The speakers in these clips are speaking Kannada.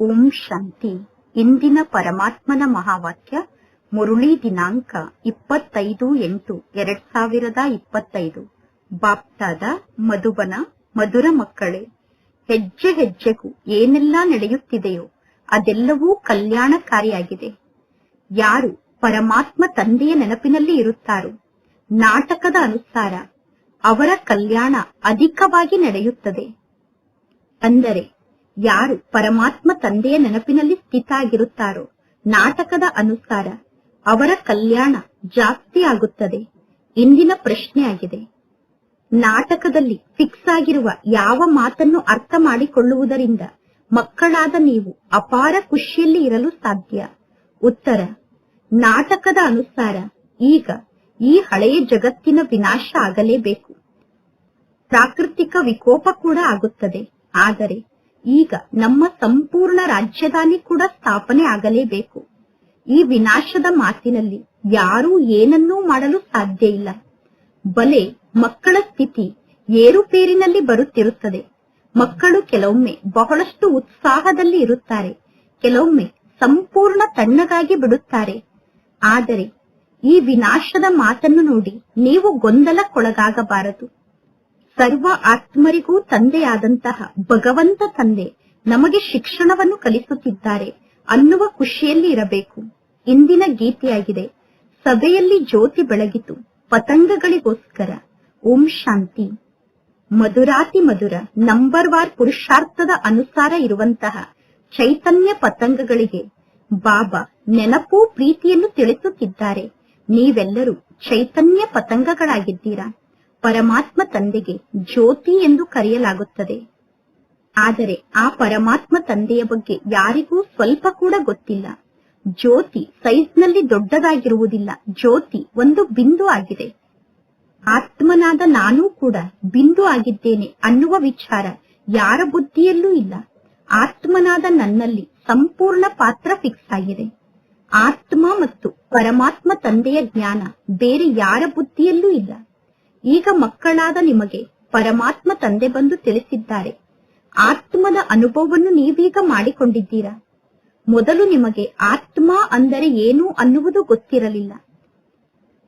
ಓಂ ಶಾಂತಿ. ಇಂದಿನ ಪರಮಾತ್ಮನ ಮಹಾವಾಕ್ಯ, ಮುರುಳಿ ದಿನಾಂಕ ಇಪ್ಪತ್ತೈದು ಎಂಟು, ಎರಡ್ ಸಾವಿರದ ಇಪ್ಪತ್ತೈದು. ಬಾಪ್ತಾದ, ಮಧುಬನ, ಮಧುರ ಮಕ್ಕಳೇ, ಹೆಜ್ಜೆ ಹೆಜ್ಜೆಗೂ ಏನೆಲ್ಲ ನಡೆಯುತ್ತಿದೆಯೋ ಅದೆಲ್ಲವೂ ಕಲ್ಯಾಣಕಾರಿಯಾಗಿದೆ. ಯಾರು ಪರಮಾತ್ಮ ತಂದೆಯ ನೆನಪಿನಲ್ಲಿ ಇರುತ್ತಾರೋ, ನಾಟಕದ ಅನುಸಾರ ಅವರ ಕಲ್ಯಾಣ ಅಧಿಕವಾಗಿ ನಡೆಯುತ್ತದೆ. ಅಂದರೆ ಯಾರು ಪರಮಾತ್ಮ ತಂದೆಯ ನೆನಪಿನಲ್ಲಿ ಸ್ಥಿತಾಗಿರುತ್ತಾರೋ? ನಾಟಕದ ಅನುಸಾರ ಅವರ ಕಲ್ಯಾಣ ಜಾಸ್ತಿ ಆಗುತ್ತದೆ. ಇಂದಿನ ಪ್ರಶ್ನೆಯಾಗಿದೆ ನಾಟಕದಲ್ಲಿ ಫಿಕ್ಸ್ ಆಗಿರುವ ಯಾವ ಮಾತನ್ನು ಅರ್ಥ ಮಾಡಿಕೊಳ್ಳುವುದರಿಂದ ಮಕ್ಕಳಾದ ನೀವು ಅಪಾರ ಖುಷಿಯಲ್ಲಿ ಇರಲು ಸಾಧ್ಯ? ಉತ್ತರ, ನಾಟಕದ ಅನುಸಾರ ಈಗ ಈ ಹಳೆಯ ಜಗತ್ತಿನ ವಿನಾಶ ಆಗಲೇಬೇಕು. ಪ್ರಾಕೃತಿಕ ವಿಕೋಪ ಕೂಡ ಆಗುತ್ತದೆ. ಆದರೆ ಈಗ ನಮ್ಮ ಸಂಪೂರ್ಣ ರಾಜ್ಯಧಾನಿ ಕೂಡ ಸ್ಥಾಪನೆ ಆಗಲೇಬೇಕು. ಈ ವಿನಾಶದ ಮಾತಿನಲ್ಲಿ ಯಾರೂ ಏನನ್ನೂ ಮಾಡಲು ಸಾಧ್ಯ ಇಲ್ಲ. ಬಲೆ, ಮಕ್ಕಳ ಸ್ಥಿತಿ ಏರುಪೇರಿನಲ್ಲಿ ಬರುತ್ತಿರುತ್ತದೆ. ಮಕ್ಕಳು ಕೆಲವೊಮ್ಮೆ ಬಹಳಷ್ಟು ಉತ್ಸಾಹದಲ್ಲಿ ಇರುತ್ತಾರೆ. ಕೆಲವೊಮ್ಮೆ ಸಂಪೂರ್ಣ ತಣ್ಣಗಾಗಿ ಬಿಡುತ್ತಾರೆ. ಆದರೆ ಈ ವಿನಾಶದ ಮಾತನ್ನು ನೋಡಿ ನೀವು ಗೊಂದಲಕ್ಕೊಳಗಾಗಬಾರದು. ಸರ್ವ ಆತ್ಮರಿಗೂ ತಂದೆಯಾದಂತಹ ಭಗವಂತ ತಂದೆ ನಮಗೆ ಶಿಕ್ಷಣವನ್ನು ಕಲಿಸುತ್ತಿದ್ದಾರೆ ಅನ್ನುವ ಖುಷಿಯಲ್ಲಿ ಇರಬೇಕು. ಇಂದಿನ ಗೀತೆಯಾಗಿದೆ, ಸಭೆಯಲ್ಲಿ ಜ್ಯೋತಿ ಬೆಳಗಿತು, ಪತಂಗಗಳಿಗೋಸ್ಕರ. ಓಂ ಶಾಂತಿ. ಮಧುರಾತಿ ಮಧುರ, ನಂಬರ್ ವಾರ್ ಪುರುಷಾರ್ಥದ ಅನುಸಾರ ಇರುವಂತಹ ಚೈತನ್ಯ ಪತಂಗಗಳಿಗೆ ಬಾಬಾ ನೆನಪು, ಪ್ರೀತಿಯನ್ನು ತಿಳಿಸುತ್ತಿದ್ದಾರೆ. ನೀವೆಲ್ಲರೂ ಚೈತನ್ಯ ಪತಂಗಗಳಾಗಿದ್ದೀರಾ? ಪರಮಾತ್ಮ ತಂದೆಗೆ ಜ್ಯೋತಿ ಎಂದು ಕರೆಯಲಾಗುತ್ತದೆ. ಆದರೆ ಆ ಪರಮಾತ್ಮ ತಂದೆಯ ಬಗ್ಗೆ ಯಾರಿಗೂ ಸ್ವಲ್ಪ ಕೂಡ ಗೊತ್ತಿಲ್ಲ. ಜ್ಯೋತಿ ಸೈಜ್ನಲ್ಲಿ ದೊಡ್ಡದಾಗಿರುವುದಿಲ್ಲ. ಜ್ಯೋತಿ ಒಂದು ಬಿಂದು ಆಗಿದೆ. ಆತ್ಮನಾದ ನಾನೂ ಕೂಡ ಬಿಂದು ಆಗಿದ್ದೇನೆ ಅನ್ನುವ ವಿಚಾರ ಯಾರ ಬುದ್ಧಿಯಲ್ಲೂ ಇಲ್ಲ. ಆತ್ಮನಾದ ನನ್ನಲ್ಲಿ ಸಂಪೂರ್ಣ ಪಾತ್ರ ಫಿಕ್ಸ್ ಆಗಿದೆ. ಆತ್ಮ ಮತ್ತು ಪರಮಾತ್ಮ ತಂದೆಯ ಜ್ಞಾನ ಬೇರೆ ಯಾರ ಬುದ್ಧಿಯಲ್ಲೂ ಇಲ್ಲ. ಈಗ ಮಕ್ಕಳಾದ ನಿಮಗೆ ಪರಮಾತ್ಮ ತಂದೆ ಬಂದು ತಿಳಿಸಿದ್ದಾರೆ. ಆತ್ಮದ ಅನುಭವವನ್ನು ನೀವೀಗ ಮಾಡಿಕೊಂಡಿದ್ದೀರಾ? ಮೊದಲು ನಿಮಗೆ ಆತ್ಮ ಅಂದರೆ ಏನು ಅನ್ನುವುದು ಗೊತ್ತಿರಲಿಲ್ಲ.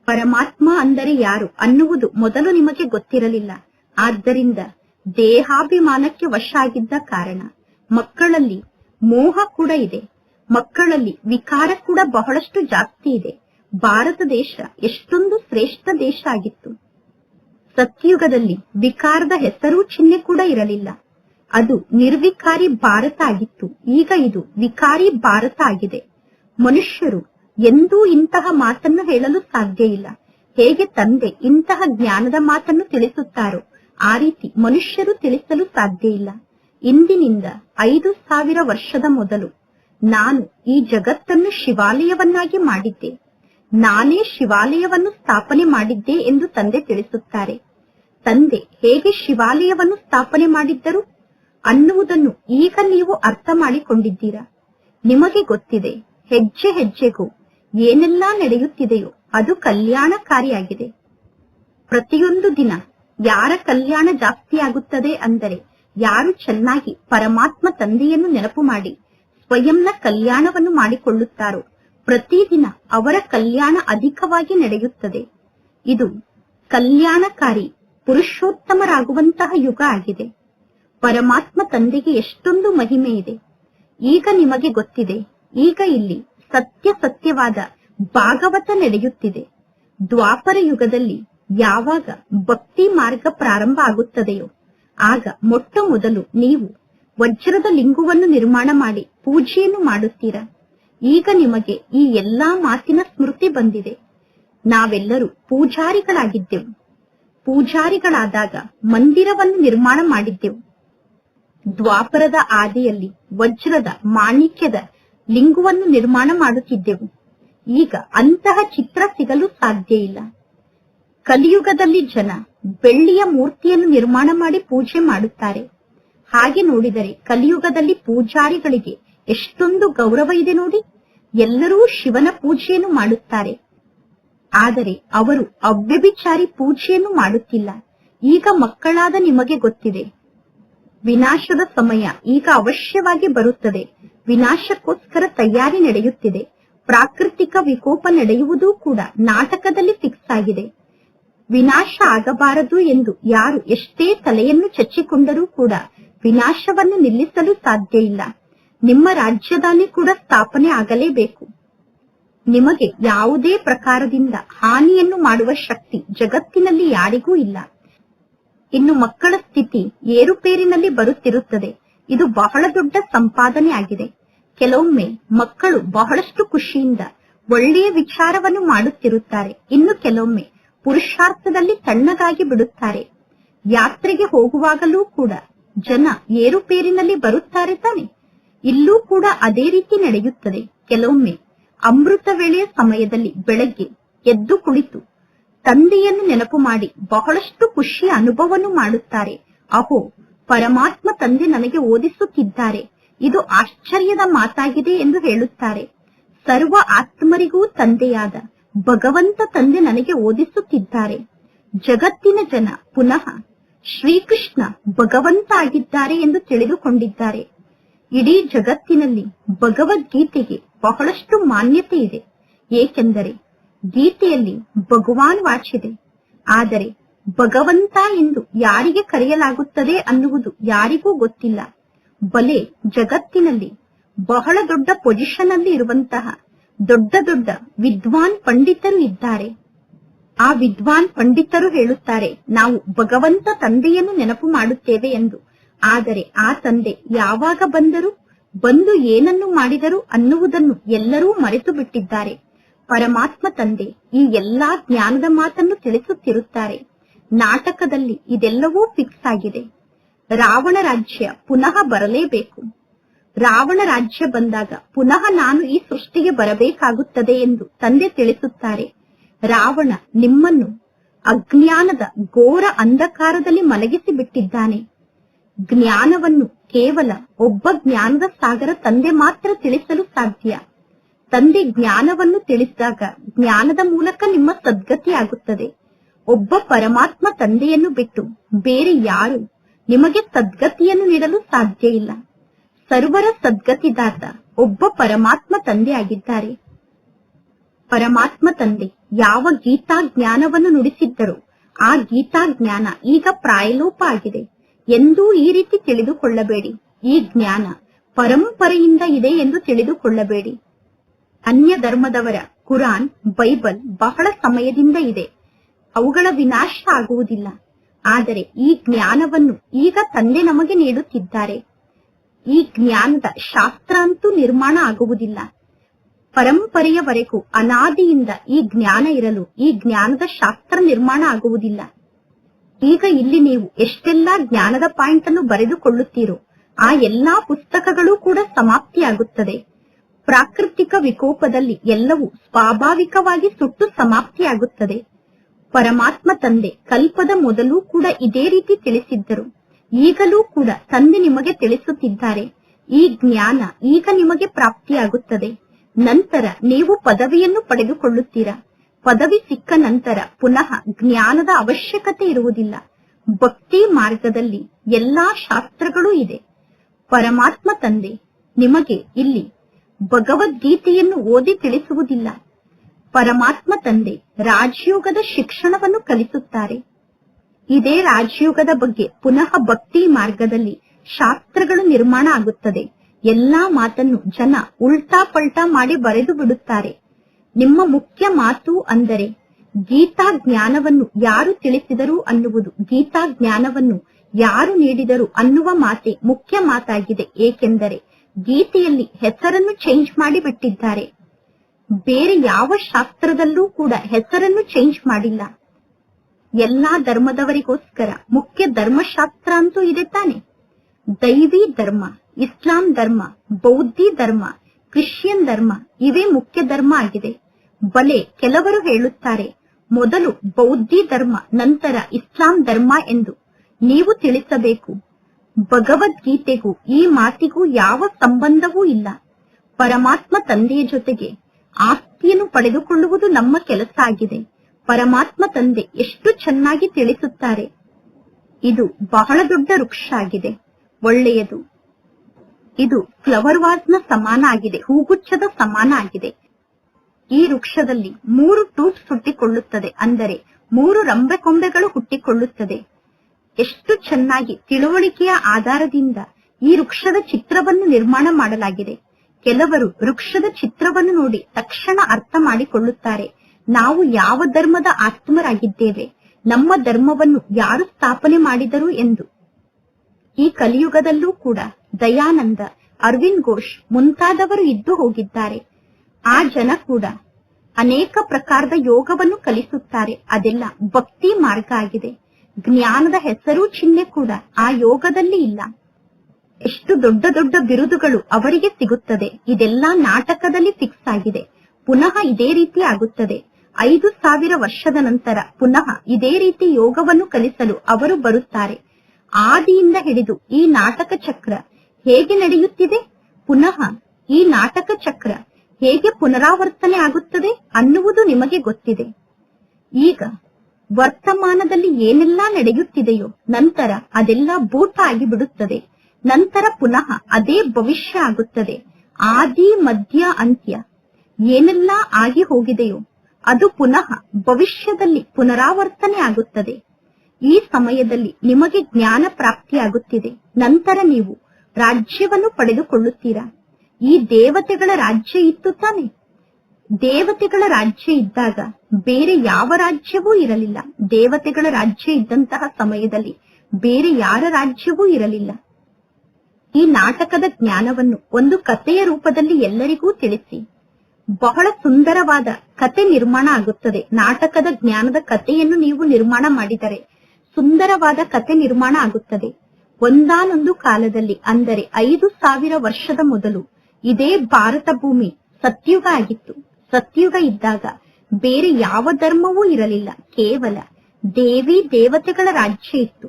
ಪರಮಾತ್ಮ ಅಂದರೆ ಯಾರು ಅನ್ನುವುದು ಮೊದಲು ನಿಮಗೆ ಗೊತ್ತಿರಲಿಲ್ಲ. ಆದ್ದರಿಂದ ದೇಹಾಭಿಮಾನಕ್ಕೆ ವಶ ಆಗಿದ್ದ ಕಾರಣ ಮಕ್ಕಳಲ್ಲಿ ಮೋಹ ಕೂಡ ಇದೆ. ಮಕ್ಕಳಲ್ಲಿ ವಿಕಾರ ಕೂಡ ಬಹಳಷ್ಟು ಜಾಸ್ತಿ ಇದೆ. ಭಾರತ ದೇಶ ಎಷ್ಟೊಂದು ಶ್ರೇಷ್ಠ ದೇಶ ಆಗಿತ್ತು. ಸತ್ಯುಗದಲ್ಲಿ ವಿಕಾರದ ಹೆಸರು ಚಿಹ್ನೆ ಕೂಡ ಇರಲಿಲ್ಲ. ಅದು ನಿರ್ವಿಕಾರಿ ಭಾರತ ಆಗಿತ್ತು. ಈಗ ಇದು ವಿಕಾರಿ ಭಾರತ ಆಗಿದೆ. ಮನುಷ್ಯರು ಎಂದೂ ಇಂತಹ ಮಾತನ್ನು ಹೇಳಲು ಸಾಧ್ಯ ಇಲ್ಲ. ಹೇಗೆ ತಂದೆ ಇಂತಹ ಜ್ಞಾನದ ಮಾತನ್ನು ತಿಳಿಸುತ್ತಾರೋ ಆ ರೀತಿ ಮನುಷ್ಯರು ತಿಳಿಸಲು ಸಾಧ್ಯ ಇಲ್ಲ. ಇಂದಿನಿಂದ ಐದು ಸಾವಿರ ವರ್ಷದ ಮೊದಲು ನಾನು ಈ ಜಗತ್ತನ್ನು ಶಿವಾಲಯವನ್ನಾಗಿ ಮಾಡಿದ್ದೆ. ನಾನೇ ಶಿವಾಲಯವನ್ನು ಸ್ಥಾಪನೆ ಮಾಡಿದ್ದೆ ಎಂದು ತಂದೆ ತಿಳಿಸುತ್ತಾರೆ. ತಂದೆ ಹೇಗೆ ಶಿವಾಲಯವನ್ನು ಸ್ಥಾಪನೆ ಮಾಡಿದ್ದರು ಅನ್ನುವುದನ್ನು ಈಗ ನೀವು ಅರ್ಥ ಮಾಡಿಕೊಂಡಿದ್ದೀರಾ? ನಿಮಗೆ ಗೊತ್ತಿದೆ, ಹೆಜ್ಜೆ ಹೆಜ್ಜೆಗೂ ಏನೆಲ್ಲ ನಡೆಯುತ್ತಿದೆಯೋ ಅದು ಕಲ್ಯಾಣಕಾರಿಯಾಗಿದೆ. ಪ್ರತಿಯೊಂದು ದಿನ ಯಾರ ಕಲ್ಯಾಣ ಜಾಸ್ತಿಯಾಗುತ್ತದೆ ಅಂದರೆ ಯಾರು ಚೆನ್ನಾಗಿ ಪರಮಾತ್ಮ ತಂದೆಯನ್ನು ನೆನಪು ಮಾಡಿ, ಸ್ವಯಂನ ಕಲ್ಯಾಣವನ್ನು ಮಾಡಿಕೊಳ್ಳುತ್ತಾರೋ ಪ್ರತಿದಿನ ಅವರ ಕಲ್ಯಾಣ ಅಧಿಕವಾಗಿ ನಡೆಯುತ್ತದೆ. ಇದು ಕಲ್ಯಾಣಕಾರಿ ಪುರುಷೋತ್ತಮರಾಗುವಂತಹ ಯುಗ ಆಗಿದೆ. ಪರಮಾತ್ಮ ತಂದೆಗೆ ಎಷ್ಟೊಂದು ಮಹಿಮೆ ಇದೆ. ಈಗ ನಿಮಗೆ ಗೊತ್ತಿದೆ. ಈಗ ಇಲ್ಲಿ ಸತ್ಯ ಸತ್ಯವಾದ ಭಾಗವತ ನಡೆಯುತ್ತಿದೆ. ದ್ವಾಪರ ಯುಗದಲ್ಲಿ ಯಾವಾಗ ಭಕ್ತಿ ಮಾರ್ಗ ಪ್ರಾರಂಭ ಆಗುತ್ತದೆಯೋ, ಆಗ ಮೊಟ್ಟ ಮೊದಲು ನೀವು ವಜ್ರದ ಲಿಂಗವನ್ನು ನಿರ್ಮಾಣ ಮಾಡಿ ಪೂಜೆಯನ್ನು ಮಾಡುತ್ತೀರಾ? ಈಗ ನಿಮಗೆ ಈ ಎಲ್ಲಾ ಮಾತಿನ ಸ್ಮೃತಿ ಬಂದಿದೆ. ನಾವೆಲ್ಲರೂ ಪೂಜಾರಿಗಳಾಗಿದ್ದೆವು. ಪೂಜಾರಿಗಳಾದಾಗ ಮಂದಿರವನ್ನು ನಿರ್ಮಾಣ ಮಾಡಿದ್ದೆವು. ದ್ವಾಪರದ ಆದಿಯಲ್ಲಿ ವಜ್ರದ ಮಾಣಿಕ್ಯದ ಲಿಂಗವನ್ನು ನಿರ್ಮಾಣ ಮಾಡುತ್ತಿದ್ದೆವು. ಈಗ ಅಂತಹ ಚಿತ್ರ ಸಿಗಲು ಸಾಧ್ಯ ಇಲ್ಲ. ಕಲಿಯುಗದಲ್ಲಿ ಜನ ಬೆಳ್ಳಿಯ ಮೂರ್ತಿಯನ್ನು ನಿರ್ಮಾಣ ಮಾಡಿ ಪೂಜೆ ಮಾಡುತ್ತಾರೆ. ಹಾಗೆ ನೋಡಿದರೆ ಕಲಿಯುಗದಲ್ಲಿ ಪೂಜಾರಿಗಳಿಗೆ ಎಷ್ಟೊಂದು ಗೌರವ ಇದೆ ನೋಡಿ. ಎಲ್ಲರೂ ಶಿವನ ಪೂಜೆಯನ್ನು ಮಾಡುತ್ತಾರೆ. ಆದರೆ ಅವರು ಅವ್ಯಭಿಚಾರಿ ಪೂಜೆಯನ್ನು ಮಾಡುತ್ತಿಲ್ಲ. ಈಗ ಮಕ್ಕಳಾದ ನಿಮಗೆ ಗೊತ್ತಿದೆ. ವಿನಾಶದ ಸಮಯ ಈಗ ಅವಶ್ಯವಾಗಿ ಬರುತ್ತದೆ. ವಿನಾಶಕ್ಕೋಸ್ಕರ ತಯಾರಿ ನಡೆಯುತ್ತಿದೆ. ಪ್ರಾಕೃತಿಕ ವಿಕೋಪ ನಡೆಯುವುದೂ ಕೂಡ ನಾಟಕದಲ್ಲಿ ಫಿಕ್ಸ್ ಆಗಿದೆ. ವಿನಾಶ ಆಗಬಾರದು ಎಂದು ಯಾರು ಎಷ್ಟೇ ತಲೆಯನ್ನು ಚಚ್ಚಿಕೊಂಡರೂ ಕೂಡ ವಿನಾಶವನ್ನು ನಿಲ್ಲಿಸಲು ಸಾಧ್ಯ ಇಲ್ಲ. ನಿಮ್ಮ ರಾಜ್ಯದಲ್ಲಿ ಕೂಡ ಸ್ಥಾಪನೆ ಆಗಲೇಬೇಕು. ನಿಮಗೆ ಯಾವುದೇ ಪ್ರಕಾರದಿಂದ ಹಾನಿಯನ್ನು ಮಾಡುವ ಶಕ್ತಿ ಜಗತ್ತಿನಲ್ಲಿ ಯಾರಿಗೂ ಇಲ್ಲ. ಇನ್ನು ಮಕ್ಕಳ ಸ್ಥಿತಿ ಏರುಪೇರಿನಲ್ಲಿ ಬರುತ್ತಿರುತ್ತದೆ. ಇದು ಬಹಳ ದೊಡ್ಡ ಸಂಪಾದನೆ ಆಗಿದೆ. ಕೆಲವೊಮ್ಮೆ ಮಕ್ಕಳು ಬಹಳಷ್ಟು ಖುಷಿಯಿಂದ ಒಳ್ಳೆಯ ವಿಚಾರವನ್ನು ಮಾಡುತ್ತಿರುತ್ತಾರೆ. ಇನ್ನು ಕೆಲವೊಮ್ಮೆ ಪುರುಷಾರ್ಥದಲ್ಲಿ ತಣ್ಣಗಾಗಿ ಬಿಡುತ್ತಾರೆ. ಯಾತ್ರೆಗೆ ಹೋಗುವಾಗಲೂ ಕೂಡ ಜನ ಏರುಪೇರಿನಲ್ಲಿ ಬರುತ್ತಾರೆ ತಾನೆ. ಇಲ್ಲೂ ಕೂಡ ಅದೇ ರೀತಿ ನಡೆಯುತ್ತದೆ. ಕೆಲವೊಮ್ಮೆ ಅಮೃತ ವೇಳೆಯ ಸಮಯದಲ್ಲಿ ಬೆಳಗ್ಗೆ ಎದ್ದು ಕುಳಿತು, ತಂದೆಯನ್ನು ನೆನಪು ಮಾಡಿ ಬಹಳಷ್ಟು ಖುಷಿಯ ಅನುಭವವನ್ನು ಮಾಡುತ್ತಾರೆ. ಅಹೋ, ಪರಮಾತ್ಮ ತಂದೆ ನನಗೆ ಓದಿಸುತ್ತಿದ್ದಾರೆ. ಇದು ಆಶ್ಚರ್ಯದ ಮಾತಾಗಿದೆ ಎಂದು ಹೇಳುತ್ತಾರೆ. ಸರ್ವ ಆತ್ಮರಿಗೂ ತಂದೆಯಾದ ಭಗವಂತ ತಂದೆ ನನಗೆ ಓದಿಸುತ್ತಿದ್ದಾರೆ. ಜಗತ್ತಿನ ಜನ ಪುನಃ ಶ್ರೀಕೃಷ್ಣ ಭಗವಂತ ಆಗಿದ್ದಾರೆ ಎಂದು ತಿಳಿದುಕೊಂಡಿದ್ದಾರೆ. ಇಡೀ ಜಗತ್ತಿನಲ್ಲಿ ಭಗವದ್ಗೀತೆಗೆ ಬಹಳಷ್ಟು ಮಾನ್ಯತೆ ಇದೆ. ಏಕೆಂದರೆ ಗೀತೆಯಲ್ಲಿ ಭಗವಾನ್ ವಾಚಿದೆ. ಆದರೆ ಭಗವಂತ ಎಂದು ಯಾರಿಗೆ ಕರೆಯಲಾಗುತ್ತದೆ ಅನ್ನುವುದು ಯಾರಿಗೂ ಗೊತ್ತಿಲ್ಲ. ಬಲೆ ಜಗತ್ತಿನಲ್ಲಿ ಬಹಳ ದೊಡ್ಡ ಪೊಸಿಷನ್ ಅಲ್ಲಿ ಇರುವಂತಹ ದೊಡ್ಡ ದೊಡ್ಡ ವಿದ್ವಾನ್ ಪಂಡಿತರು ಇದ್ದಾರೆ. ಆ ವಿದ್ವಾನ್ ಪಂಡಿತರು ಹೇಳುತ್ತಾರೆ, ನಾವು ಭಗವಂತ ತಂದೆಯನ್ನು ನೆನಪು ಮಾಡುತ್ತೇವೆ ಎಂದು. ಆದರೆ ಆ ತಂದೆ ಯಾವಾಗ ಬಂದರು? ಬಂದು ಏನನ್ನು ಮಾಡಿದರು ಅನ್ನುವುದನ್ನು ಎಲ್ಲರೂ ಮರೆತು ಬಿಟ್ಟಿದ್ದಾರೆ ಪರಮಾತ್ಮ ತಂದೆ ಈ ಎಲ್ಲಾ ಜ್ಞಾನದ ಮಾತನ್ನು ತಿಳಿಸುತ್ತಿರುತ್ತಾರೆ. ನಾಟಕದಲ್ಲಿ ಇದೆಲ್ಲವೂ ಫಿಕ್ಸ್ ಆಗಿದೆ. ರಾವಣ ರಾಜ್ಯ ಪುನಃ ಬರಲೇಬೇಕು. ರಾವಣ ರಾಜ್ಯ ಬಂದಾಗ ಪುನಃ ನಾನು ಈ ಸೃಷ್ಟಿಗೆ ಬರಬೇಕಾಗುತ್ತದೆ ಎಂದು ತಂದೆ ತಿಳಿಸುತ್ತಾರೆ. ರಾವಣ ನಿಮ್ಮನ್ನು ಅಜ್ಞಾನದ ಘೋರ ಅಂಧಕಾರದಲ್ಲಿ ಮಲಗಿಸಿ ಬಿಟ್ಟಿದ್ದಾನೆ ಜ್ಞಾನವನ್ನು ಕೇವಲ ಒಬ್ಬ ಜ್ಞಾನದ ಸಾಗರ ತಂದೆ ಮಾತ್ರ ತಿಳಿಸಲು ಸಾಧ್ಯ. ತಂದೆ ಜ್ಞಾನವನ್ನು ತಿಳಿಸಿದಾಗ ಜ್ಞಾನದ ಮೂಲಕ ನಿಮ್ಮ ಸದ್ಗತಿ ಆಗುತ್ತದೆ. ಒಬ್ಬ ಪರಮಾತ್ಮ ತಂದೆಯನ್ನು ಬಿಟ್ಟು ಬೇರೆ ಯಾರು ನಿಮಗೆ ಸದ್ಗತಿಯನ್ನು ನೀಡಲು ಸಾಧ್ಯ ಇಲ್ಲ. ಸರ್ವರ ಸದ್ಗತಿದಾತ ಒಬ್ಬ ಪರಮಾತ್ಮ ತಂದೆ ಆಗಿದ್ದಾರೆ. ಪರಮಾತ್ಮ ತಂದೆ ಯಾವ ಗೀತಾ ಜ್ಞಾನವನ್ನು ನುಡಿಸಿದ್ದರೂ ಆ ಗೀತಾ ಜ್ಞಾನ ಈಗ ಪ್ರಾಯಲೋಪ ಆಗಿದೆ. ಎಂದೂ ಈ ರೀತಿ ತಿಳಿದುಕೊಳ್ಳಬೇಡಿ. ಈ ಜ್ಞಾನ ಪರಂಪರೆಯಿಂದ ಇದೆ ಎಂದು ತಿಳಿದುಕೊಳ್ಳಬೇಡಿ. ಅನ್ಯ ಧರ್ಮದವರ ಕುರಾನ್, ಬೈಬಲ್ ಬಹಳ ಸಮಯದಿಂದ ಇದೆ. ಅವುಗಳ ವಿನಾಶ ಆಗುವುದಿಲ್ಲ. ಆದರೆ ಈ ಜ್ಞಾನವನ್ನು ಈಗ ತಂದೆ ನಮಗೆ ನೀಡುತ್ತಿದ್ದಾರೆ. ಈ ಜ್ಞಾನದ ಶಾಸ್ತ್ರ ಅಂತೂ ನಿರ್ಮಾಣ ಆಗುವುದಿಲ್ಲ. ಪರಂಪರೆಯವರೆಗೂ ಅನಾದಿಯಿಂದ ಈ ಜ್ಞಾನ ಇರಲು ಈ ಜ್ಞಾನದ ಶಾಸ್ತ್ರ ನಿರ್ಮಾಣ ಆಗುವುದಿಲ್ಲ. ಈಗ ಇಲ್ಲಿ ನೀವು ಎಷ್ಟೆಲ್ಲಾ ಜ್ಞಾನದ ಪಾಯಿಂಟ್ ಅನ್ನು ಬರೆದುಕೊಳ್ಳುತ್ತೀರೋ, ಆ ಎಲ್ಲಾ ಪುಸ್ತಕಗಳು ಕೂಡ ಸಮಾಪ್ತಿಯಾಗುತ್ತದೆ. ಪ್ರಾಕೃತಿಕ ವಿಕೋಪದಲ್ಲಿ ಎಲ್ಲವೂ ಸ್ವಾಭಾವಿಕವಾಗಿ ಸುಟ್ಟು ಸಮಾಪ್ತಿಯಾಗುತ್ತದೆ. ಪರಮಾತ್ಮ ತಂದೆ ಕಲ್ಪದ ಮೊದಲು ಕೂಡ ಇದೇ ರೀತಿ ತಿಳಿಸಿದ್ದರು. ಈಗಲೂ ಕೂಡ ತಂದೆ ನಿಮಗೆ ತಿಳಿಸುತ್ತಿದ್ದಾರೆ. ಈ ಜ್ಞಾನ ಈಗ ನಿಮಗೆ ಪ್ರಾಪ್ತಿಯಾಗುತ್ತದೆ. ನಂತರ ನೀವು ಪದವಿಯನ್ನು ಪಡೆದುಕೊಳ್ಳುತ್ತೀರಾ? ಪದವಿ ಸಿಕ್ಕ ನಂತರ ಪುನಃ ಜ್ಞಾನದ ಅವಶ್ಯಕತೆ ಇರುವುದಿಲ್ಲ. ಭಕ್ತಿ ಮಾರ್ಗದಲ್ಲಿ ಎಲ್ಲಾ ಶಾಸ್ತ್ರಗಳೂ ಇದೆ. ಪರಮಾತ್ಮ ತಂದೆ, ನಿಮಗೆ ಇಲ್ಲಿ ಭಗವದ್ಗೀತೆಯನ್ನು ಓದಿ ತಿಳಿಸುವುದಿಲ್ಲ. ಪರಮಾತ್ಮ ತಂದೆ ರಾಜಯೋಗದ ಶಿಕ್ಷಣವನ್ನು ಕಲಿಸುತ್ತಾರೆ. ಇದೇ ರಾಜಯೋಗದ ಬಗ್ಗೆ ಪುನಃ ಭಕ್ತಿ ಮಾರ್ಗದಲ್ಲಿ ಶಾಸ್ತ್ರಗಳು ನಿರ್ಮಾಣ ಆಗುತ್ತದೆ. ಎಲ್ಲಾ ಮಾತನ್ನು ಜನ ಉಲ್ಟಾ ಪಲ್ಟಾ ಮಾಡಿ ಬರೆದು ಬಿಡುತ್ತಾರೆ. ನಿಮ್ಮ ಮುಖ್ಯ ಮಾತು ಅಂದರೆ ಗೀತಾ ಜ್ಞಾನವನ್ನು ಯಾರು ತಿಳಿಸಿದರು ಅನ್ನುವುದು. ಗೀತಾ ಜ್ಞಾನವನ್ನು ಯಾರು ನೀಡಿದರು ಅನ್ನುವ ಮಾತೆ ಮುಖ್ಯ ಮಾತಾಗಿದೆ. ಏಕೆಂದರೆ ಗೀತೆಯಲ್ಲಿ ಹೆಸರನ್ನು ಚೇಂಜ್ ಮಾಡಿ ಬಿಟ್ಟಿದ್ದಾರೆ. ಬೇರೆ ಯಾವ ಶಾಸ್ತ್ರದಲ್ಲೂ ಕೂಡ ಹೆಸರನ್ನು ಚೇಂಜ್ ಮಾಡಿಲ್ಲ. ಎಲ್ಲಾ ಧರ್ಮದವರಿಗೋಸ್ಕರ ಮುಖ್ಯ ಧರ್ಮಶಾಸ್ತ್ರ ಅಂತೂ ಇದೆ ತಾನೆ. ದೈವಿ ಧರ್ಮ, ಇಸ್ಲಾಂ ಧರ್ಮ, ಬೌದ್ಧಿ ಧರ್ಮ, ಕ್ರಿಶ್ಚಿಯನ್ ಧರ್ಮ, ಇವೇ ಮುಖ್ಯ ಧರ್ಮ ಆಗಿದೆ. ಬಲೆ ಕೆಲವರು ಹೇಳುತ್ತಾರೆ, ಮೊದಲು ಬೌದ್ಧಿ ಧರ್ಮ, ನಂತರ ಇಸ್ಲಾಂ ಧರ್ಮ ಎಂದು ನೀವು ತಿಳಿಸಬೇಕು. ಭಗವದ್ಗೀತೆಗೂ ಈ ಮಾತಿಗೂ ಯಾವ ಸಂಬಂಧವೂ ಇಲ್ಲ. ಪರಮಾತ್ಮ ತಂದೆಯ ಜೊತೆಗೆ ಆಸ್ತಿಯನ್ನು ಪಡೆದುಕೊಳ್ಳುವುದು ನಮ್ಮ ಕೆಲಸ ಆಗಿದೆ. ಪರಮಾತ್ಮ ತಂದೆ ಎಷ್ಟು ಚೆನ್ನಾಗಿ ತಿಳಿಸುತ್ತಾರೆ. ಇದು ಬಹಳ ದೊಡ್ಡ ವೃಕ್ಷ ಆಗಿದೆ. ಒಳ್ಳೆಯದು. ಇದು ಫ್ಲವರ್ ವಾಸ್ನ ಸಮಾನ ಆಗಿದೆ. ಹೂಗುಚ್ಛದ ಸಮಾನ ಆಗಿದೆ. ಈ ವೃಕ್ಷದಲ್ಲಿ ಮೂರು ಟೂಟ್ ಸುಟ್ಟಿಕೊಳ್ಳುತ್ತದೆ ಅಂದರೆ ಮೂರು ರಂಬೆ ಕೊಂಬೆಗಳು ಹುಟ್ಟಿಕೊಳ್ಳುತ್ತದೆ. ಎಷ್ಟು ಚೆನ್ನಾಗಿ ತಿಳುವಳಿಕೆಯ ಆಧಾರದಿಂದ ಈ ವೃಕ್ಷದ ಚಿತ್ರವನ್ನು ನಿರ್ಮಾಣ ಮಾಡಲಾಗಿದೆ. ಕೆಲವರು ವೃಕ್ಷದ ಚಿತ್ರವನ್ನು ನೋಡಿ ತಕ್ಷಣ ಅರ್ಥ ಮಾಡಿಕೊಳ್ಳುತ್ತಾರೆ. ನಾವು ಯಾವ ಧರ್ಮದ ಆತ್ಮರಾಗಿದ್ದೇವೆ? ನಮ್ಮ ಧರ್ಮವನ್ನು ಯಾರು ಸ್ಥಾಪನೆ ಮಾಡಿದರು ಎಂದು. ಈ ಕಲಿಯುಗದಲ್ಲೂ ಕೂಡ ದಯಾನಂದ, ಅರವಿಂದ್ ಘೋಷ್ ಮುಂತಾದವರು ಇದ್ದು ಹೋಗಿದ್ದಾರೆ. ಆ ಜನ ಕೂಡ ಅನೇಕ ಪ್ರಕಾರದ ಯೋಗವನ್ನು ಕಲಿಸುತ್ತಾರೆ. ಅದೆಲ್ಲ ಭಕ್ತಿ ಮಾರ್ಗ ಆಗಿದೆ. ಜ್ಞಾನದ ಹೆಸರು ಚಿಹ್ನೆ ಕೂಡ ಆ ಯೋಗದಲ್ಲಿ ಇಲ್ಲ. ಎಷ್ಟು ದೊಡ್ಡ ದೊಡ್ಡ ಬಿರುದುಗಳು ಅವರಿಗೆ ಸಿಗುತ್ತದೆ. ಇದೆಲ್ಲ ನಾಟಕದಲ್ಲಿ ಫಿಕ್ಸ್ ಆಗಿದೆ. ಪುನಃ ಇದೇ ರೀತಿ ಆಗುತ್ತದೆ. ಐದು ಸಾವಿರ ವರ್ಷದ ನಂತರ ಪುನಃ ಇದೇ ರೀತಿ ಯೋಗವನ್ನು ಕಲಿಸಲು ಅವರು ಬರುತ್ತಾರೆ. ಆದಿಯಿಂದ ಹಿಡಿದು ಈ ನಾಟಕ ಚಕ್ರ ಹೇಗೆ ನಡೆಯುತ್ತಿದೆ? ಪುನಃ ಈ ನಾಟಕ ಚಕ್ರ ಹೇಗೆ ಪುನರಾವರ್ತನೆ ಆಗುತ್ತದೆ ಅನ್ನುವುದು ನಿಮಗೆ ಗೊತ್ತಿದೆ. ಈಗ ವರ್ತಮಾನದಲ್ಲಿ ಏನೆಲ್ಲ ನಡೆಯುತ್ತಿದೆಯೋ ನಂತರ ಅದೆಲ್ಲ ಭೂತ ಆಗಿಬಿಡುತ್ತದೆ. ನಂತರ ಪುನಃ ಅದೇ ಭವಿಷ್ಯ ಆಗುತ್ತದೆ. ಆದಿ, ಮಧ್ಯ, ಅಂತ್ಯ ಏನೆಲ್ಲ ಆಗಿ ಹೋಗಿದೆಯೋ ಅದು ಪುನಃ ಭವಿಷ್ಯದಲ್ಲಿ ಪುನರಾವರ್ತನೆ ಆಗುತ್ತದೆ. ಈ ಸಮಯದಲ್ಲಿ ನಿಮಗೆ ಜ್ಞಾನ ಪ್ರಾಪ್ತಿಯಾಗುತ್ತಿದೆ. ನಂತರ ನೀವು ರಾಜ್ಯವನ್ನು ಪಡೆದುಕೊಳ್ಳುತ್ತೀರಾ? ಈ ದೇವತೆಗಳ ರಾಜ್ಯ ಇತ್ತು ತಾನೆ. ದೇವತೆಗಳ ರಾಜ್ಯ ಇದ್ದಾಗ ಬೇರೆ ಯಾವ ರಾಜ್ಯವೂ ಇರಲಿಲ್ಲ. ದೇವತೆಗಳ ರಾಜ್ಯ ಇದ್ದಂತಹ ಸಮಯದಲ್ಲಿ ಬೇರೆ ಯಾರ ರಾಜ್ಯವೂ ಇರಲಿಲ್ಲ. ಈ ನಾಟಕದ ಜ್ಞಾನವನ್ನು ಒಂದು ಕಥೆಯ ರೂಪದಲ್ಲಿ ಎಲ್ಲರಿಗೂ ತಿಳಿಸಿ. ಬಹಳ ಸುಂದರವಾದ ಕತೆ ನಿರ್ಮಾಣ ಆಗುತ್ತದೆ. ನಾಟಕದ ಜ್ಞಾನದ ಕಥೆಯನ್ನು ನೀವು ನಿರ್ಮಾಣ ಮಾಡಿದರೆ ಸುಂದರವಾದ ಕತೆ ನಿರ್ಮಾಣ ಆಗುತ್ತದೆ. ಒಂದಾನೊಂದು ಕಾಲದಲ್ಲಿ, ಅಂದರೆ ಐದು ಸಾವಿರ ವರ್ಷದ ಮೊದಲು ಇದೇ ಭಾರತ ಭೂಮಿ. ಸತ್ಯುಗ ಆಗಿತ್ತು. ಸತ್ಯುಗ ಇದ್ದಾಗ ಬೇರೆ ಯಾವ ಧರ್ಮವೂ ಇರಲಿಲ್ಲ. ಕೇವಲ ದೇವಿ ದೇವತೆಗಳ ರಾಜ್ಯ ಇತ್ತು.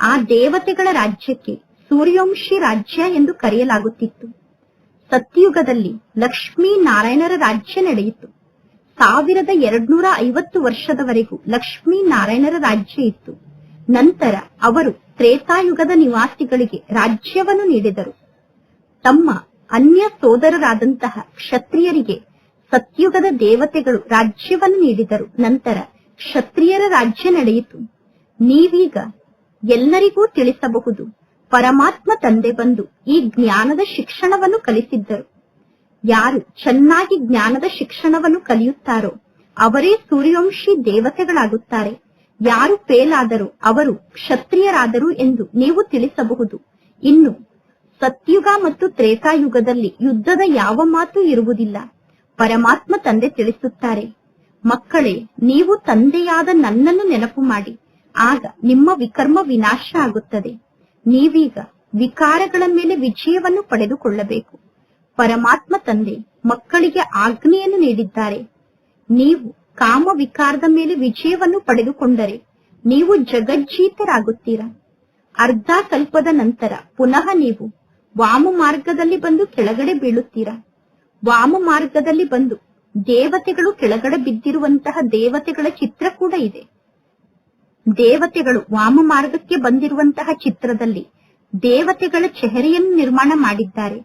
ಆ ದೇವತೆಗಳ ರಾಜ್ಯಕ್ಕೆ ಸೂರ್ಯವಂಶಿ ರಾಜ್ಯ ಎಂದು ಕರೆಯಲಾಗುತ್ತಿತ್ತು. ಸತ್ಯುಗದಲ್ಲಿ ಲಕ್ಷ್ಮೀ ನಾರಾಯಣರ ರಾಜ್ಯ ನಡೆಯಿತು. ಸಾವಿರದ ಎರಡ್ನೂರ ಐವತ್ತು ವರ್ಷದವರೆಗೂ ಲಕ್ಷ್ಮೀ ನಾರಾಯಣರ ರಾಜ್ಯ ಇತ್ತು. ನಂತರ ಅವರು ತ್ರೇತಾಯುಗದ ನಿವಾಸಿಗಳಿಗೆ ರಾಜ್ಯವನ್ನು ನೀಡಿದರು. ತಮ್ಮ ಅನ್ಯ ಸೋದರರಾದಂತಹ ಕ್ಷತ್ರಿಯರಿಗೆ ಸತ್ಯುಗದ ದೇವತೆಗಳು ರಾಜ್ಯವನ್ನು ನೀಡಿದರು. ನಂತರ ಕ್ಷತ್ರಿಯರ ರಾಜ್ಯ ನಡೆಯಿತು. ನೀವೀಗ ಎಲ್ಲರಿಗೂ ತಿಳಿಸಬಹುದು, ಪರಮಾತ್ಮ ತಂದೆ ಬಂದು ಈ ಜ್ಞಾನದ ಶಿಕ್ಷಣವನ್ನು ಕಲಿಸಿದ್ದರು. ಯಾರು ಚೆನ್ನಾಗಿ ಜ್ಞಾನದ ಶಿಕ್ಷಣವನ್ನು ಕಲಿಯುತ್ತಾರೋ, ಅವರೇ ಸೂರ್ಯವಂಶಿ ದೇವತೆಗಳಾಗುತ್ತಾರೆ. ಯಾರು ಫೇಲ್ ಅವರು ಕ್ಷತ್ರಿಯರಾದರು ಎಂದು ನೀವು ತಿಳಿಸಬಹುದು. ಇನ್ನು ಸತ್ಯುಗ ಮತ್ತು ತ್ರೇತಾಯುಗದಲ್ಲಿ ಯುದ್ಧದ ಯಾವ ಮಾತು ಇರುವುದಿಲ್ಲ. ಪರಮಾತ್ಮ ತಂದೆ ತಿಳಿಸುತ್ತಾರೆ, ಮಕ್ಕಳೇ, ನೀವು ತಂದೆಯಾದ ನನ್ನನ್ನು ನೆನಪು ಮಾಡಿ, ಆಗ ನಿಮ್ಮ ವಿಕರ್ಮ ವಿನಾಶ ಆಗುತ್ತದೆ. ನೀವೀಗ ವಿಕಾರಗಳ ಮೇಲೆ ವಿಜಯವನ್ನು ಪಡೆದುಕೊಳ್ಳಬೇಕು. ಪರಮಾತ್ಮ ತಂದೆ ಮಕ್ಕಳಿಗೆ ಆಜ್ಞೆಯನ್ನು ನೀಡಿದ್ದಾರೆ. ನೀವು ಕಾಮ ವಿಕಾರದ ಮೇಲೆ ವಿಜಯವನ್ನು ಪಡೆದುಕೊಂಡರೆ, ನೀವು ಜಗಜ್ಜೀತರಾಗುತ್ತೀರಾ. ಅರ್ಧ ಕಲ್ಪದ ನಂತರ ಪುನಃ ನೀವು ವಾಮ ಮಾರ್ಗದಲ್ಲಿ ಬಂದು ಕೆಳಗಡೆ ಬೀಳುತ್ತೀರಾ? ವಾಮ ಮಾರ್ಗದಲ್ಲಿ ಬಂದು ದೇವತೆಗಳು ಕೆಳಗಡೆ ಬಿದ್ದಿರುವಂತಹ ದೇವತೆಗಳ ಚಿತ್ರ ಕೂಡ ಇದೆ. ದೇವತೆಗಳು ವಾಮ ಮಾರ್ಗಕ್ಕೆ ಬಂದಿರುವಂತಹ ಚಿತ್ರದಲ್ಲಿ ದೇವತೆಗಳ ಚೆಹರೆಯನ್ನು ನಿರ್ಮಾಣ ಮಾಡಿದ್ದಾರೆ.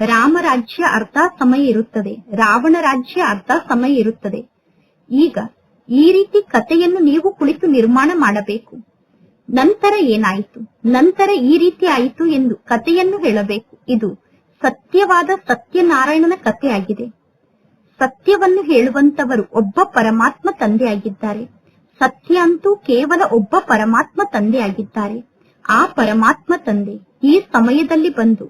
ರಾಮ ರಾಜ್ಯ ಅರ್ಧ ಸಮಯ ಇರುತ್ತದೆ. ರಾವಣ ರಾಜ್ಯ ಅರ್ಧ ಸಮಯ ಇರುತ್ತದೆ. ಈಗ ಈ ರೀತಿ ಕಥೆಯನ್ನು ನೀವು ಕುಳಿತು ನಿರ್ಮಾಣ ಮಾಡಬೇಕು. ನಂತರ ಏನಾಯಿತು? ನಂತರ ಈ ರೀತಿ ಆಯಿತು ಎಂದು ಕಥೆಯನ್ನು ಹೇಳಬೇಕು. ಇದು ಸತ್ಯವಾದ ಸತ್ಯನಾರಾಯಣನ ಕಥೆಯಾಗಿದೆ. ಸತ್ಯವನ್ನು ಹೇಳುವಂತವರು ಒಬ್ಬ ಪರಮಾತ್ಮ ತಂದೆಯಾಗಿದ್ದಾರೆ. ಸತ್ಯ ಅಂತೂ ಕೇವಲ ಒಬ್ಬ ಪರಮಾತ್ಮ ತಂದೆಯಾಗಿದ್ದಾರೆ. ಆ ಪರಮಾತ್ಮ ತಂದೆ ಈ ಸಮಯದಲ್ಲಿ ಬಂದು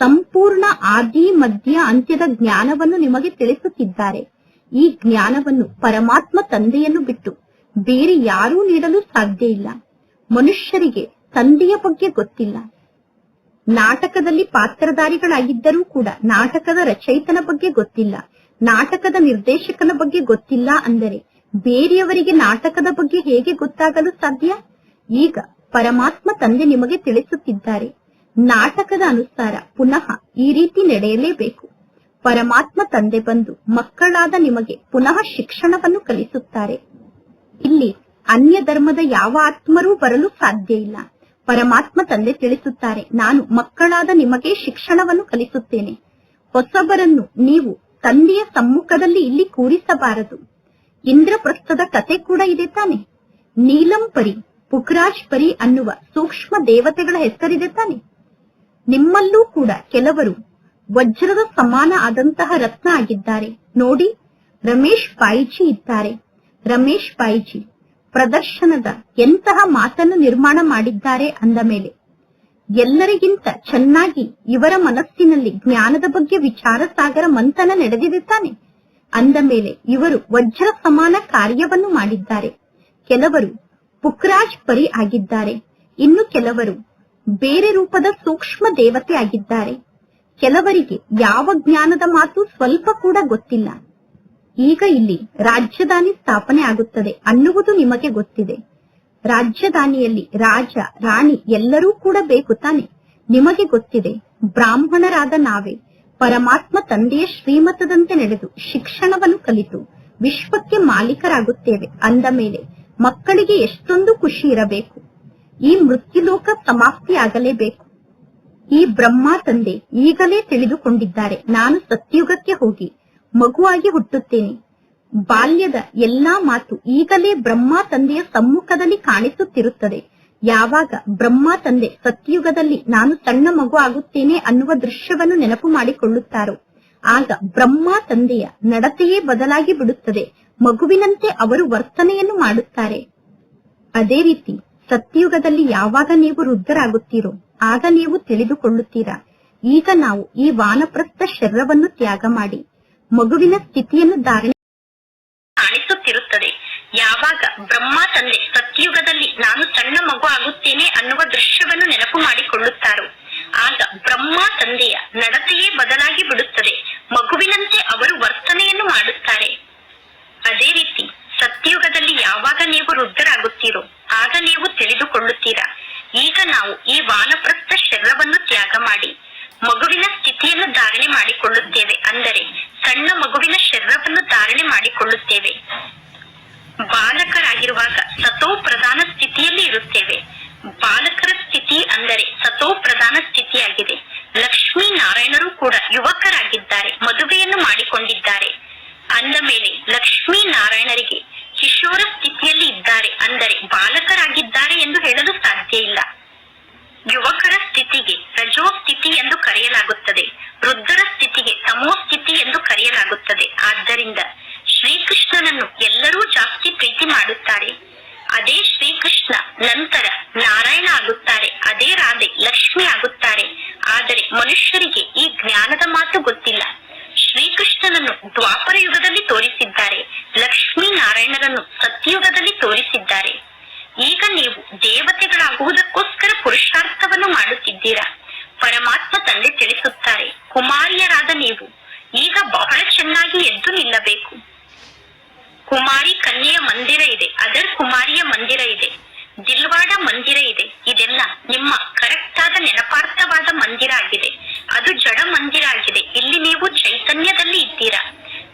ಸಂಪೂರ್ಣ ಆದಿ ಮಧ್ಯ ಅಂತ್ಯದ ಜ್ಞಾನವನ್ನು ನಿಮಗೆ ತಿಳಿಸುತ್ತಿದ್ದಾರೆ. ಈ ಜ್ಞಾನವನ್ನು ಪರಮಾತ್ಮ ತಂದೆಯನ್ನು ಬಿಟ್ಟು ಬೇರೆ ಯಾರೂ ನೀಡಲು ಸಾಧ್ಯ ಇಲ್ಲ. ಮನುಷ್ಯರಿಗೆ ತಂದೆಯ ಬಗ್ಗೆ ಗೊತ್ತಿಲ್ಲ. ನಾಟಕದಲ್ಲಿ ಪಾತ್ರಧಾರಿಗಳಾಗಿದ್ದರೂ ಕೂಡ ನಾಟಕದ ರಚಯಿತನ ಬಗ್ಗೆ ಗೊತ್ತಿಲ್ಲ. ನಾಟಕದ ನಿರ್ದೇಶಕನ ಬಗ್ಗೆ ಗೊತ್ತಿಲ್ಲ ಅಂದರೆ ಬೇರೆಯವರಿಗೆ ನಾಟಕದ ಬಗ್ಗೆ ಹೇಗೆ ಗೊತ್ತಾಗಲು ಸಾಧ್ಯ? ಈಗ ಪರಮಾತ್ಮ ತಂದೆ ನಿಮಗೆ ತಿಳಿಸುತ್ತಿದ್ದಾರೆ. ನಾಟಕದ ಅನುಸಾರ ಪುನಃ ಈ ರೀತಿ ನಡೆಯಲೇಬೇಕು. ಪರಮಾತ್ಮ ತಂದೆ ಬಂದು ಮಕ್ಕಳಾದ ನಿಮಗೆ ಪುನಃ ಶಿಕ್ಷಣವನ್ನು ಕಲಿಸುತ್ತಾರೆ. ಇಲ್ಲಿ ಅನ್ಯ ಧರ್ಮದ ಯಾವ ಆತ್ಮರೂ ಬರಲು ಸಾಧ್ಯ ಇಲ್ಲ. ಪರಮಾತ್ಮ ತಂದೆ ತಿಳಿಸುತ್ತಾರೆ, ನಾನು ಮಕ್ಕಳಾದ ನಿಮಗೆ ಶಿಕ್ಷಣವನ್ನು ಕಲಿಸುತ್ತೇನೆ. ಹೊಸಬರನ್ನು ನೀವು ತಂದೆಯ ಸಮ್ಮುಖದಲ್ಲಿ ಇಲ್ಲಿ ಕೂರಿಸಬಾರದು. ಇಂದ್ರಪ್ರಸ್ಥದ ಕತೆ ಕೂಡ ಇದೆ ತಾನೆ. ನೀಲಂ ಪರಿ ಪುಕ್ರಾಜ್ ಪರಿ ಅನ್ನುವ ಸೂಕ್ಷ್ಮ ದೇವತೆಗಳ ಹೆಸರಿದೆ ತಾನೆ. ನಿಮ್ಮಲ್ಲೂ ಕೂಡ ಕೆಲವರು ವಜ್ರದ ಸಮಾನ ಆದಂತಹ ರತ್ನ ಆಗಿದ್ದಾರೆ. ನೋಡಿ, ರಮೇಶ್ ಪಾಯಿಜಿ ಇದ್ದಾರೆ. ರಮೇಶ್ ಪಾಯಿಜಿ ಪ್ರದರ್ಶನದ ಎಂತಹ ಮಾತನ್ನು ನಿರ್ಮಾಣ ಮಾಡಿದ್ದಾರೆ ಅಂದ ಮೇಲೆ, ಎಲ್ಲರಿಗಿಂತ ಚೆನ್ನಾಗಿ ಇವರ ಮನಸ್ಸಿನಲ್ಲಿ ಜ್ಞಾನದ ಬಗ್ಗೆ ವಿಚಾರ ಸಾಗರ ಮಂಥನ ನಡೆದಿದೆ ಅಂದ ಮೇಲೆ ಇವರು ವಜ್ರ ಸಮಾನ ಕಾರ್ಯವನ್ನು ಮಾಡಿದ್ದಾರೆ. ಕೆಲವರು ಪುಕ್ರಾಜ್ ಪರಿ ಆಗಿದ್ದಾರೆ. ಇನ್ನು ಕೆಲವರು ಬೇರೆ ರೂಪದ ಸೂಕ್ಷ್ಮ ದೇವತೆ ಆಗಿದ್ದಾರೆ. ಕೆಲವರಿಗೆ ಯಾವ ಜ್ಞಾನದ ಮಾತು ಸ್ವಲ್ಪ ಕೂಡ ಗೊತ್ತಿಲ್ಲ. ಈಗ ಇಲ್ಲಿ ರಾಜಧಾನಿ ಸ್ಥಾಪನೆ ಆಗುತ್ತದೆ ಅನ್ನುವುದು ನಿಮಗೆ ಗೊತ್ತಿದೆ. ರಾಜಧಾನಿಯಲ್ಲಿ ರಾಜ, ರಾಣಿ ಎಲ್ಲರೂ ಕೂಡ ಬೇಕು ತಾನೆ? ನಿಮಗೆ ಗೊತ್ತಿದೆ, ಬ್ರಾಹ್ಮಣರಾದ ನಾವೇ ಪರಮಾತ್ಮ ತಂದೆಯ ಶ್ರೀಮತದಂತೆ ನಡೆದು ಶಿಕ್ಷಣವನ್ನು ಕಲಿತು ವಿಶ್ವಕ್ಕೆ ಮಾಲೀಕರಾಗುತ್ತೇವೆ. ಅಂದ ಮೇಲೆ ಮಕ್ಕಳಿಗೆ ಎಷ್ಟೊಂದು ಖುಷಿ ಇರಬೇಕು. ಈ ಮೃತ್ಯುಲೋಕ ಸಮಾಪ್ತಿಯಾಗಲೇಬೇಕು. ಈ ಬ್ರಹ್ಮ ತಂದೆ ಈಗಲೇ ತಿಳಿದುಕೊಂಡಿದ್ದಾರೆ. ನಾನು ಸತ್ಯುಗಕ್ಕೆ ಹೋಗಿ ಮಗುವಾಗಿ ಹುಟ್ಟುತ್ತೇನೆ. ಬಾಲ್ಯದ ಎಲ್ಲಾ ಮಾತು ಈಗಲೇ ಬ್ರಹ್ಮ ತಂದೆಯ ಸಮ್ಮುಖದಲ್ಲಿ ಕಾಣಿಸುತ್ತಿರುತ್ತದೆ. ಯಾವಾಗ ಬ್ರಹ್ಮ ತಂದೆ ಸತ್ಯುಗದಲ್ಲಿ ನಾನು ಸಣ್ಣ ಮಗು ಆಗುತ್ತೇನೆ ಅನ್ನುವ ದೃಶ್ಯವನ್ನು ನೆನಪು ಮಾಡಿಕೊಳ್ಳುತ್ತಾರೋ? ಆಗ ಬ್ರಹ್ಮ ತಂದೆಯ ನಡತೆಯೇ ಬದಲಾಗಿ ಬಿಡುತ್ತದೆ. ಮಗುವಿನಂತೆ ಅವರು ವರ್ತನೆಯನ್ನು ಮಾಡುತ್ತಾರೆ. ಅದೇ ರೀತಿ ಸತ್ಯುಗದಲ್ಲಿ ಯಾವಾಗ ನೀವು ವೃದ್ಧರಾಗುತ್ತೀರೋ, ಆಗ ನೀವು ತಿಳಿದುಕೊಳ್ಳುತ್ತೀರಾ? ಈಗ ನಾವು ಈ ವಾನಪ್ರಸ್ಥ ಶರೀರವನ್ನು ತ್ಯಾಗ ಮಾಡಿ. ಮಗುವಿನ ಸ್ಥಿತಿಯನ್ನು ಧಾರಣೆ ಕಾಣಿಸುತ್ತಿರುತ್ತದೆ. ಯಾವಾಗ ಬ್ರಹ್ಮ ತಂದೆ ಸತ್ಯುಗದಲ್ಲಿ ನಾನು ಸಣ್ಣ ಮಗು ಆಗುತ್ತೇನೆ ಅನ್ನುವ ದೃಶ್ಯವನ್ನು ನೆನಪು ಮಾಡಿಕೊಳ್ಳುತ್ತಾರೋ, ಆಗ ಬ್ರಹ್ಮ ತಂದೆಯ ನಡತೆಯೇ ಬದಲಾಗಿ ಬಿಡುತ್ತದೆ. ಮಗುವಿನಂತೆ ಅವರು ವರ್ತನೆಯನ್ನು ಮಾಡುತ್ತಾರೆ. ಅದೇ ರೀತಿ ಸತ್ಯುಗದಲ್ಲಿ ಯಾವಾಗ ನೀವು ವೃದ್ಧರಾಗುತ್ತೀರೋ, ಆಗ ನೀವು ತಿಳಿದುಕೊಳ್ಳುತ್ತೀರಾ. ಈಗ ನಾವು ಈ ವಾನಪ್ರಸ್ಥ ಶರೀರವನ್ನು ತ್ಯಾಗ ಮಾಡಿ ಮಗುವಿನ ಸ್ಥಿತಿಯನ್ನು ಧಾರಣೆ ಮಾಡಿಕೊಳ್ಳುತ್ತೇವೆ. ಅಂದರೆ ಸಣ್ಣ ಮಗುವಿನ ಶರೀರವನ್ನು ಧಾರಣೆ ಮಾಡಿಕೊಳ್ಳುತ್ತೇವೆ. ಬಾಲಕರಾಗಿರುವಾಗ ಸತೋ ಪ್ರಧಾನ ಸ್ಥಿತಿಯಲ್ಲಿ ಇರುತ್ತೇವೆ. ಬಾಲಕರ ಸ್ಥಿತಿ ಅಂದರೆ ಸತೋ ಪ್ರಧಾನ ಸ್ಥಿತಿಯಾಗಿದೆ. ಲಕ್ಷ್ಮೀ ನಾರಾಯಣರು ಕೂಡ ಯುವಕರಾಗಿದ್ದಾರೆ, ಮದುವೆಯನ್ನು ಮಾಡಿಕೊಂಡಿದ್ದಾರೆ. ಅಂದ ಮೇಲೆ ಲಕ್ಷ್ಮೀ ನಾರಾಯಣರಿಗೆ ಕಿಶೋರ ಸ್ಥಿತಿಯಲ್ಲಿ ಇದ್ದಾರೆ. ಅಂದರೆ ಬಾಲಕರಾಗಿದ್ದಾರೆ ಎಂದು ಹೇಳಲು ಸಾಧ್ಯ ಇಲ್ಲ. ಯುವಕರ ಸ್ಥಿತಿಗೆ, ರಜೋ ಸ್ಥಿತಿ ಎಂದು ಕರೆಯಲಾಗುತ್ತದೆ. ವೃದ್ಧರ ಸ್ಥಿತಿಗೆ, ತಮೋ ಸ್ಥಿತಿ ಎಂದು ಕರೆಯಲಾಗುತ್ತದೆ. ಆದ್ದರಿಂದ ಶ್ರೀಕೃಷ್ಣನನ್ನು ಎಲ್ಲರೂ ಜಾಸ್ತಿ ಪ್ರೀತಿ ಮಾಡುತ್ತಾರೆ. ಅದೇ ಶ್ರೀಕೃಷ್ಣ, ನಂತರ ನಾರಾಯಣ ಆಗುತ್ತಾರೆ. ಅದೇ ರಾಧೆ ಲಕ್ಷ್ಮಿ ಆಗುತ್ತಾರೆ ಆದರೆ ಮನುಷ್ಯರಿಗೆ ಈ ಜ್ಞಾನದ ಮಾತು ಗೊತ್ತಿಲ್ಲ ಶ್ರೀಕೃಷ್ಣನನ್ನು ದ್ವಾಪರ ಯುಗದಲ್ಲಿ ತೋರಿಸಿದ್ದಾರೆ ಲಕ್ಷ್ಮೀ ನಾರಾಯಣರನ್ನು ಸತ್ಯಯುಗದಲ್ಲಿ ತೋರಿಸಿದ್ದಾರೆ ಈಗ ನೀವು ದೇವತೆಗಳಾಗುವುದಕ್ಕೋಸ್ಕರ ಪುರುಷಾರ್ಥವನ್ನು ಮಾಡುತ್ತಿದ್ದೀರಾ ಪರಮಾತ್ಮ ತಂದೆ ತಿಳಿಸುತ್ತಾರೆ ಕುಮಾರಿಯರಾದ ನೀವು ಈಗ ಬಹಳ ಚೆನ್ನಾಗಿ ಎದ್ದು ನಿಲ್ಲಬೇಕು ಕುಮಾರಿ ಕನ್ಯೆಯ ಮಂದಿರ ಇದೆ ಅದರ್ ಕುಮಾರಿಯ ಮಂದಿರ ಇದೆ ದಿಲ್ವಾಡ ಮಂದಿರ ಇದೆ ಇದೆಲ್ಲ ನಿಮ್ಮ ಕರೆಕ್ಟ್ ಆದ ನೆನಪಾರ್ಥವಾದ ಮಂದಿರ ಆಗಿದೆ ಅದು ಜಡ ಮಂದಿರ ಆಗಿದೆ ಇಲ್ಲಿ ನೀವು ಚೈತನ್ಯದಲ್ಲಿ ಇದ್ದೀರಾ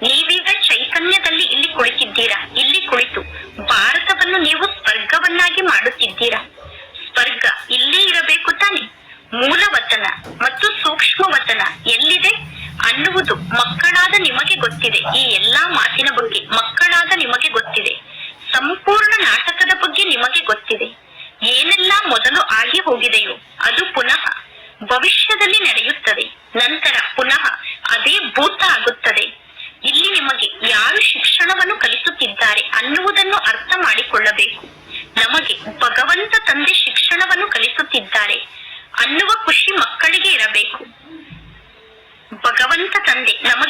ನೀವೀಗ ಚೈತನ್ಯದಲ್ಲಿ ಇಲ್ಲಿ ಕುಳಿತಿದ್ದೀರಾ ಇಲ್ಲಿ ಕುಳಿತು ಭಾರತವನ್ನು ನೀವು ಸ್ವರ್ಗವನ್ನಾಗಿ ಮಾಡುತ್ತಿದ್ದೀರಾ ಸ್ವರ್ಗ ಇಲ್ಲೇ ಇರಬೇಕು ತಾನೆ ಮೂಲವತನ ಮತ್ತು ಸೂಕ್ಷ್ಮ ವತನ ಎಲ್ಲಿದೆ ಅನ್ನುವುದು ಮಕ್ಕಳಾದ ನಿಮಗೆ ಗೊತ್ತಿದೆ ಈ ಎಲ್ಲಾ ಮಾತಿನ ಬಗ್ಗೆ ಮಕ್ಕಳಾದ ನಿಮಗೆ ಗೊತ್ತಿದೆ. ಸಂಪೂರ್ಣ ನಾಟಕದ ಬಗ್ಗೆ ನಿಮಗೆ ಗೊತ್ತಿದೆ. ಏನೆಲ್ಲ ಮೊದಲು ಆಗಿ ಹೋಗಿದೆಯೋ ಅದು ಪುನಃ ಭವಿಷ್ಯದಲ್ಲಿ ನಡೆಯುತ್ತದೆ. ನಂತರ ಪುನಃ ಅದೇ ಭೂತ ಆಗುತ್ತದೆ. ಇಲ್ಲಿ ನಿಮಗೆ ಯಾರು ಶಿಕ್ಷಣವನ್ನು ಕಲಿಸುತ್ತಿದ್ದಾರೆ ಅನ್ನುವುದನ್ನು ಅರ್ಥ ಮಾಡಿಕೊಳ್ಳಬೇಕು. ನಮಗೆ ಭಗವಂತ ತಂದೆ ಶಿಕ್ಷಣವನ್ನು ಕಲಿಸುತ್ತಿದ್ದಾರೆ ಅನ್ನುವ ಖುಷಿ ಮಕ್ಕಳಿಗೆ ಇರಬೇಕು. ಭಗವಂತ ತಂದೆ ನಮಗೆ